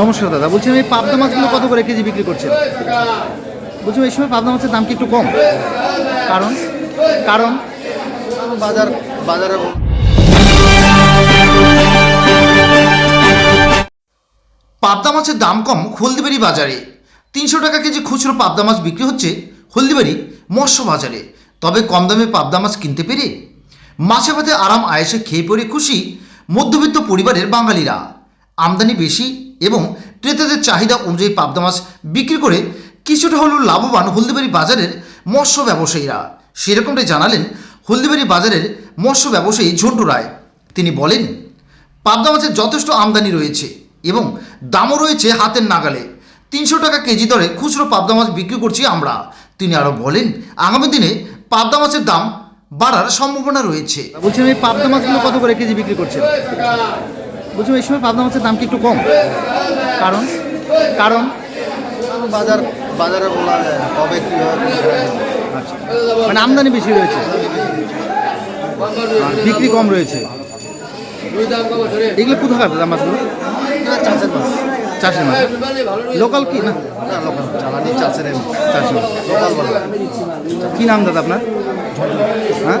নমস্কার দাদা, বলছি এই পাবদা মাছগুলো কত করে কেজি বিক্রি করছেন? বলছিলাম এই সময় পাবদা মাছের দাম কি একটু কম? কারণ? কারণ? বাজার, বাজারে পাবদা মাছের দাম কম হলদিবাড়ি বাজারে। তিনশো টাকা কেজি খুচরো পাবদা মাছ বিক্রি হচ্ছে হলদিবাড়ি মৎস্য বাজারে। তবে কম দামে পাবদা মাছ কিনতে পেরে মাছে ভাতে আরাম আয়েসে খেয়ে পড়ে খুশি মধ্যবিত্ত পরিবারের বাঙালিরা। আমদানি বেশি এবং ক্রেতাদের চাহিদা অনুযায়ী পাবদা মাছ বিক্রি করে কিছুটা হলেও লাভবান হলদিবাড়ি বাজারের মৎস্য ব্যবসায়ীরা। সেরকমটাই জানালেন হলদিবাড়ি বাজারের মৎস্য ব্যবসায়ী ঝন্টু রায়। তিনি বলেন, পাবদা মাছের যথেষ্ট আমদানি রয়েছে এবং দামও রয়েছে হাতের নাগালে। তিনশো টাকা কেজি দরে খুচরো পাবদা মাছ বিক্রি করছি আমরা। তিনি আরও বলেন, আগামী দিনে পাবদা মাছের দাম বাড়ার সম্ভাবনা রয়েছে। বলছিলাম এই পাবদা মাছগুলো কত করে কেজি বিক্রি করছেন? বলছিলাম এই সময় পাবদা মাছের দাম কি একটু কম? কারণ? কারণ? বাজার বাজারে বলা যায় কবে কি হবে আচ্ছা। মানে আমদানি বেশি রয়েছে? বিক্রি কম রয়েছে? এগুলো কোথাকার দাম মাছগুলো? চাষের মাছ। চাষের মাছ। লোকাল কি? না? না লোকাল চালানি চাষের এমনি। চাষের মাছ। লোকাল কি নাম দাদা আপনার? হ্যাঁ?